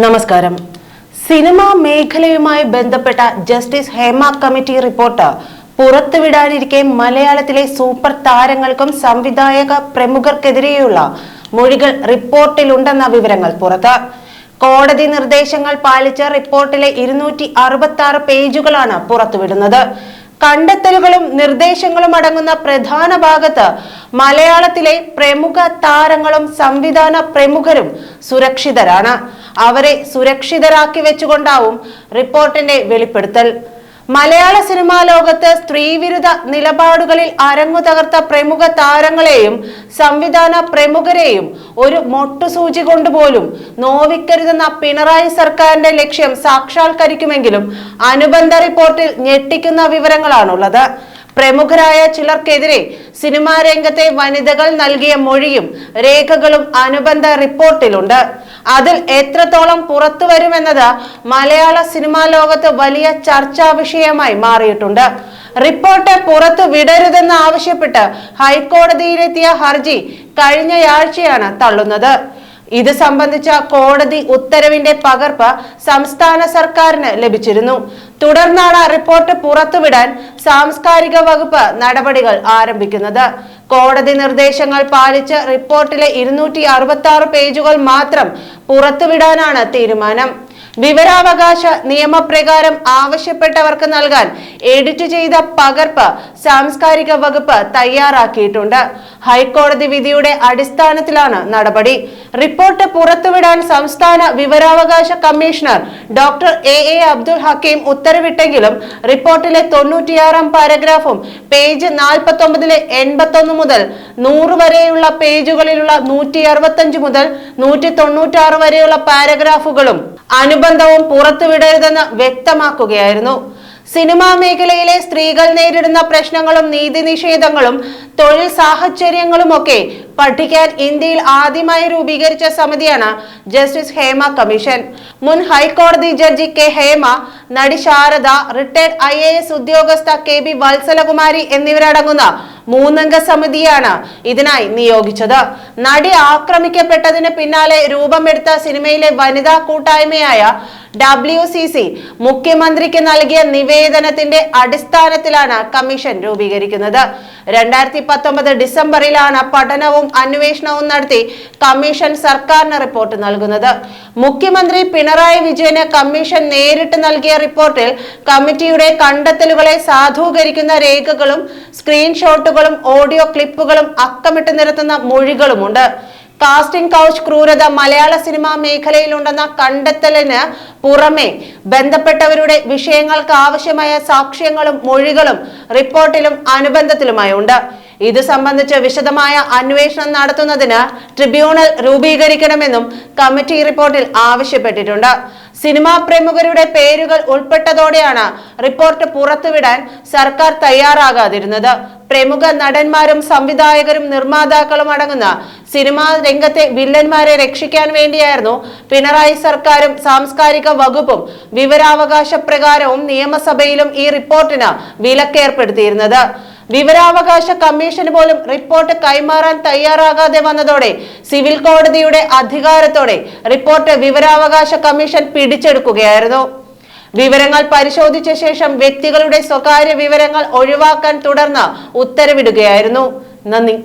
നമസ്കാരം. സിനിമാ മേഖലയുമായി ബന്ധപ്പെട്ട ജസ്റ്റിസ് ഹേമ കമ്മിറ്റി റിപ്പോർട്ട്. പുറത്തുവിടാനിരിക്കെ മലയാളത്തിലെ സൂപ്പർ താരങ്ങൾക്കും സംവിധായക പ്രമുഖർക്കെതിരെയുള്ള മൊഴികൾ റിപ്പോർട്ടിലുണ്ടെന്ന വിവരങ്ങൾ പുറത്ത്. കോടതി നിർദ്ദേശങ്ങൾ പാലിച്ച റിപ്പോർട്ടിലെ ഇരുന്നൂറ്റി അറുപത്തി ആറ് പേജുകളാണ് പുറത്തുവിടുന്നത്. കണ്ടെത്തലുകളും നിർദ്ദേശങ്ങളും അടങ്ങുന്ന പ്രധാന ഭാഗത്ത് മലയാളത്തിലെ പ്രമുഖ താരങ്ങളും സംവിധാന പ്രമുഖരും സുരക്ഷിതരാണ്. അവരെ സുരക്ഷിതരാക്കി വെച്ചുകൊണ്ടാവും റിപ്പോർട്ടിന്റെ വെളിപ്പെടുത്തൽ. മലയാള സിനിമാ ലോകത്ത് സ്ത്രീവിരുദ്ധ നിലപാടുകളിൽ അരങ്ങു തകർത്ത പ്രമുഖ താരങ്ങളെയും സംവിധാന പ്രമുഖരെയും ഒരു മൊട്ടുസൂചി കൊണ്ടുപോലും നോവിക്കരുതെന്ന പിണറായി സർക്കാരിന്റെ ലക്ഷ്യം സാക്ഷാത്കരിക്കുമെങ്കിലും അനുബന്ധ റിപ്പോർട്ടിൽ ഞെട്ടിക്കുന്ന വിവരങ്ങളാണുള്ളത്. പ്രമുഖരായ ചിലർക്കെതിരെ സിനിമാ രംഗത്തെ വനിതകൾ നൽകിയ മൊഴിയും രേഖകളും അനുബന്ധ റിപ്പോർട്ടിലുണ്ട്. അതിൽ എത്രത്തോളം പുറത്തു വരുമെന്നത് മലയാള സിനിമാ ലോകത്ത് വലിയ ചർച്ചാ വിഷയമായി മാറിയിട്ടുണ്ട്. റിപ്പോർട്ട് പുറത്തു വിടരുതെന്ന് ആവശ്യപ്പെട്ട് ഹൈക്കോടതിയിലെത്തിയ ഹർജി കഴിഞ്ഞയാഴ്ചയാണ് തള്ളുന്നത്. ഇത് സംബന്ധിച്ച കോടതി ഉത്തരവിന്റെ പകർപ്പ് സംസ്ഥാന സർക്കാരിന് ലഭിച്ചിരുന്നു. തുടർന്നാണ് റിപ്പോർട്ട് പുറത്തുവിടാൻ സാംസ്കാരിക വകുപ്പ് നടപടികൾ ആരംഭിക്കുന്നത്. കോടതി നിർദ്ദേശങ്ങൾ പാലിച്ച് റിപ്പോർട്ടിലെ ഇരുന്നൂറ്റി പേജുകൾ മാത്രം പുറത്തുവിടാനാണ് തീരുമാനം. വിവരാവകാശ നിയമപ്രകാരം ആവശ്യപ്പെട്ടവർക്ക് നൽകാൻ എഡിറ്റ് ചെയ്ത പകർപ്പ് സാംസ്കാരിക വകുപ്പ് തയ്യാറാക്കിയിട്ടുണ്ട്. ഹൈക്കോടതി വിധിയുടെ അടിസ്ഥാനത്തിലാണ് നടപടി. റിപ്പോർട്ട് പുറത്തുവിടാൻ സംസ്ഥാന വിവരാവകാശ commissioner doctor A A Abdul Hakeem ഉത്തരവിട്ടെങ്കിലും റിപ്പോർട്ടിലെ തൊണ്ണൂറ്റിയാറാം പാരഗ്രാഫും പേജ് നാൽപ്പത്തി ഒമ്പതിലെ എൺപത്തി ഒന്ന് മുതൽ നൂറ് വരെയുള്ള പേജുകളിലുള്ള നൂറ്റി അറുപത്തഞ്ച് മുതൽ നൂറ്റി തൊണ്ണൂറ്റാറ് വരെയുള്ള പാരഗ്രാഫുകളും അനുബന്ധവും പുറത്തുവിടരുതെന്ന് വ്യക്തമാക്കുകയായിരുന്നു. സിനിമാ മേഖലയിലെ സ്ത്രീകൾ നേരിടുന്ന പ്രശ്നങ്ങളും നീതി നിഷേധങ്ങളും തൊഴിൽ സാഹചര്യങ്ങളുമൊക്കെ പഠിക്കാൻ ഇന്ത്യയിൽ ആദ്യമായി രൂപീകരിച്ച സമിതിയാണ് ജസ്റ്റിസ് ഹേമ കമ്മീഷൻ. മുൻ ഹൈക്കോടതി ജഡ്ജി കെ ഹേമ നടി ശാരദ റിട്ടയർഡ് ഐ ഉദ്യോഗസ്ഥ കെ ബി വത്സലകുമാരി എന്നിവരടങ്ങുന്ന മൂന്നംഗ സമിതിയാണ് ഇതിനായി നിയോഗിച്ചത്. നടി ആക്രമിക്കപ്പെട്ടതിന് പിന്നാലെ രൂപമെടുത്ത സിനിമയിലെ വനിതാ കൂട്ടായ്മയായ ഡബ്ല്യു സി സി മുഖ്യമന്ത്രിക്ക് നൽകിയ നിവേദനത്തിന്റെ അടിസ്ഥാനത്തിലാണ് കമ്മീഷൻ രൂപീകരിക്കുന്നത്. രണ്ടായിരത്തി പത്തൊമ്പത് ഡിസംബറിലാണ് പഠനവും അന്വേഷണവും നടത്തി കമ്മീഷൻ സർക്കാരിന് റിപ്പോർട്ട് നൽകുന്നത്. മുഖ്യമന്ത്രി പിണറായി വിജയന് കമ്മീഷൻ നേരിട്ട് നൽകിയ റിപ്പോർട്ടിൽ കമ്മിറ്റിയുടെ കണ്ടെത്തലുകളെ സാധൂകരിക്കുന്ന രേഖകളും സ്ക്രീൻഷോട്ടുകളും ഓഡിയോ ക്ലിപ്പുകളും അക്കമിട്ട് നിരത്തുന്ന മൊഴികളുമുണ്ട്. കാസ്റ്റിംഗ് കൗച്ച് ക്രൂരത മലയാള സിനിമാ മേഖലയിലുണ്ടെന്ന കണ്ടെത്തലിന് പുറമെ ബന്ധപ്പെട്ടവരുടെ വിഷയങ്ങൾക്ക് ആവശ്യമായ സാക്ഷ്യങ്ങളും മൊഴികളും റിപ്പോർട്ടിലും അനുബന്ധത്തിലുമായി ഉണ്ട് ഇത് സംബന്ധിച്ച് വിശദമായ അന്വേഷണം നടത്തുന്നതിന് ട്രിബ്യൂണൽ രൂപീകരിക്കണമെന്നും കമ്മിറ്റി റിപ്പോർട്ടിൽ ആവശ്യപ്പെട്ടിട്ടുണ്ട്. സിനിമാ പ്രമുഖരുടെ പേരുകൾ ഉൾപ്പെട്ടതോടെയാണ് റിപ്പോർട്ട് പുറത്തുവിടാൻ സർക്കാർ തയ്യാറാകാതിരുന്നത്. പ്രമുഖ നടന്മാരും സംവിധായകരും നിർമ്മാതാക്കളും അടങ്ങുന്ന സിനിമാ രംഗത്തെ വില്ലന്മാരെ രക്ഷിക്കാൻ വേണ്ടിയായിരുന്നു പിണറായി സർക്കാരും സാംസ്കാരിക വകുപ്പും വിവരാവകാശ പ്രകാരവും നിയമസഭയിലും ഈ റിപ്പോർട്ടിന് വിലക്കേർപ്പെടുത്തിയിരുന്നത്. വിവരാവകാശ കമ്മീഷന് പോലും റിപ്പോർട്ട് കൈമാറാൻ തയ്യാറാകാതെ വന്നതോടെ സിവിൽ കോടതിയുടെ അധികാരത്തോടെ റിപ്പോർട്ട് വിവരാവകാശ കമ്മീഷൻ പിടിച്ചെടുക്കുകയായിരുന്നു. വിവരങ്ങൾ പരിശോധിച്ച ശേഷം വ്യക്തികളുടെ സ്വകാര്യ വിവരങ്ങൾ ഒഴിവാക്കാൻ തുടർന്ന് ഉത്തരവിടുകയായിരുന്നു. നന്ദി.